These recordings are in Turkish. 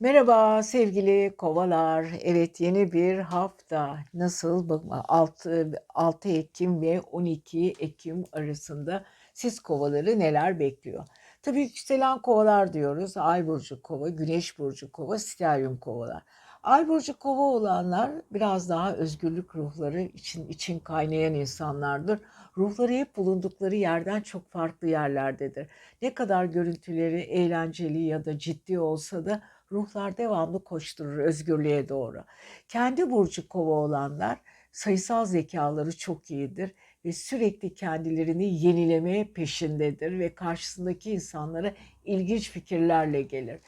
Merhaba sevgili kovalar. Evet yeni bir hafta. Nasıl? Bakma 6, 6 Ekim ve 12 Ekim arasında siz kovaları neler bekliyor? Tabii yükselen kovalar diyoruz. Ay burcu kova, güneş burcu kova, stelyum kovalar. Ay burcu kova olanlar biraz daha özgürlük ruhları için için kaynayan insanlardır. Ruhları hep bulundukları yerden çok farklı yerlerdedir. Ne kadar görüntüleri eğlenceli ya da ciddi olsa da ruhlar devamlı koşturur özgürlüğe doğru. Kendi burcu kova olanlar sayısal zekaları çok iyidir ve sürekli kendilerini yenilemeye peşindedir ve karşısındaki insanlara ilginç fikirlerle gelir.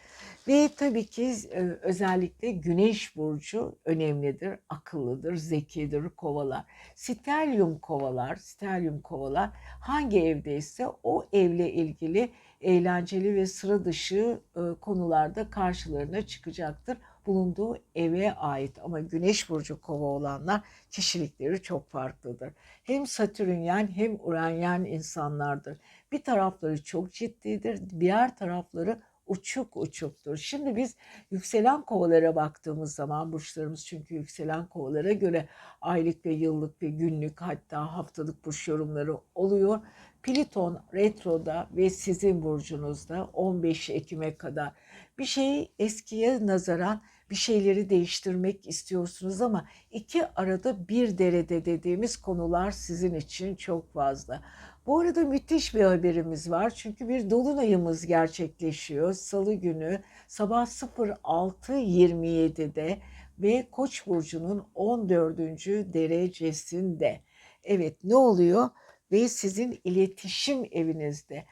Ve tabii ki e, özellikle güneş burcu önemlidir, akıllıdır, zekidir kovalar. Stelyum kovalar, stelyum kovalar hangi evdeyse o evle ilgili eğlenceli ve sıra dışı e, konularda karşılarına çıkacaktır. Bulunduğu eve ait ama güneş burcu kova olanlar kişilikleri çok farklıdır. Hem satürnyen hem uranyen insanlardır. Bir tarafları çok ciddidir, diğer tarafları uçuk uçuktur. Şimdi biz yükselen kovalara baktığımız zaman burçlarımız çünkü yükselen kovalara göre aylık ve yıllık ve günlük hatta haftalık burç yorumları oluyor. Pliton retroda ve sizin burcunuzda 15 Ekim'e kadar bir şeyi eskiye nazaran bir şeyleri değiştirmek istiyorsunuz ama iki arada bir derede dediğimiz konular sizin için çok fazla. Bu arada müthiş bir haberimiz var. Çünkü bir dolunayımız gerçekleşiyor. Salı günü sabah 06.27'de ve Koç burcunun 14. derecesinde. Evet ne oluyor? Ve sizin iletişim evinizde.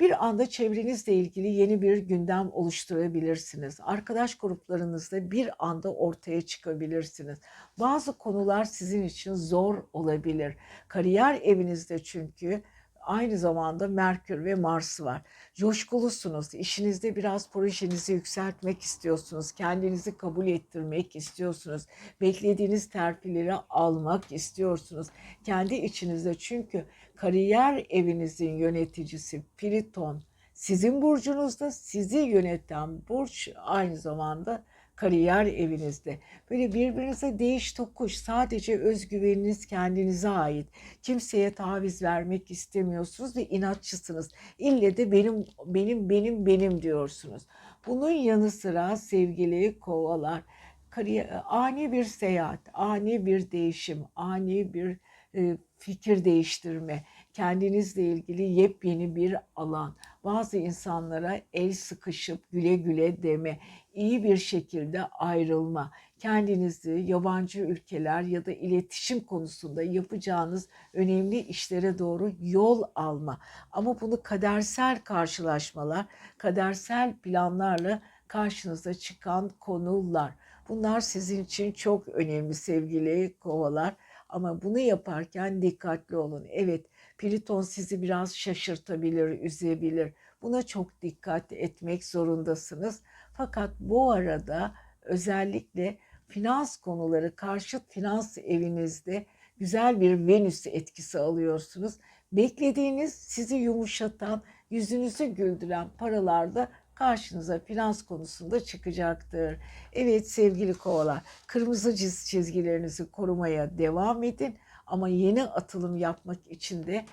Bir anda çevrenizle ilgili yeni bir gündem oluşturabilirsiniz. Arkadaş gruplarınızda bir anda ortaya çıkabilirsiniz. Bazı konular sizin için zor olabilir. Kariyer evinizde çünkü aynı zamanda Merkür ve Mars var. Coşkulusunuz, işinizde biraz projenizi yükseltmek istiyorsunuz, kendinizi kabul ettirmek istiyorsunuz, beklediğiniz terfileri almak istiyorsunuz. Kendi içinizde çünkü kariyer evinizin yöneticisi Pliton sizin burcunuzda sizi yöneten burç aynı zamanda kariyer evinizde. Böyle birbirinize değiş tokuş sadece özgüveniniz kendinize ait. Kimseye taviz vermek istemiyorsunuz ve inatçısınız. İlle de benim benim benim benim diyorsunuz. Bunun yanı sıra sevgili kovalar kariyer, ani bir seyahat, ani bir değişim, ani bir e, fikir değiştirme, kendinizle ilgili yepyeni bir alan. Bazı insanlara el sıkışıp güle güle deme, iyi bir şekilde ayrılma, kendinizi yabancı ülkeler ya da iletişim konusunda yapacağınız önemli işlere doğru yol alma. Ama bunu kadersel karşılaşmalar, kadersel planlarla karşınıza çıkan konular. Bunlar sizin için çok önemli sevgili kovalar. Ama bunu yaparken dikkatli olun. Evet, Pliton sizi biraz şaşırtabilir, üzebilir. Buna çok dikkat etmek zorundasınız. Fakat bu arada özellikle finans konuları karşıt finans evinizde güzel bir Venüs etkisi alıyorsunuz. Beklediğiniz sizi yumuşatan, yüzünüzü güldüren paralarda karşınıza finans konusunda çıkacaktır. Evet sevgili kovalar, kırmızı çizgilerinizi korumaya devam edin ama yeni atılım yapmak için de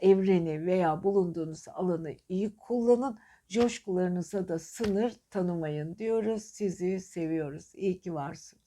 evreni veya bulunduğunuz alanı iyi kullanın. Coşkularınıza da sınır tanımayın diyoruz. Sizi seviyoruz. İyi ki varsın.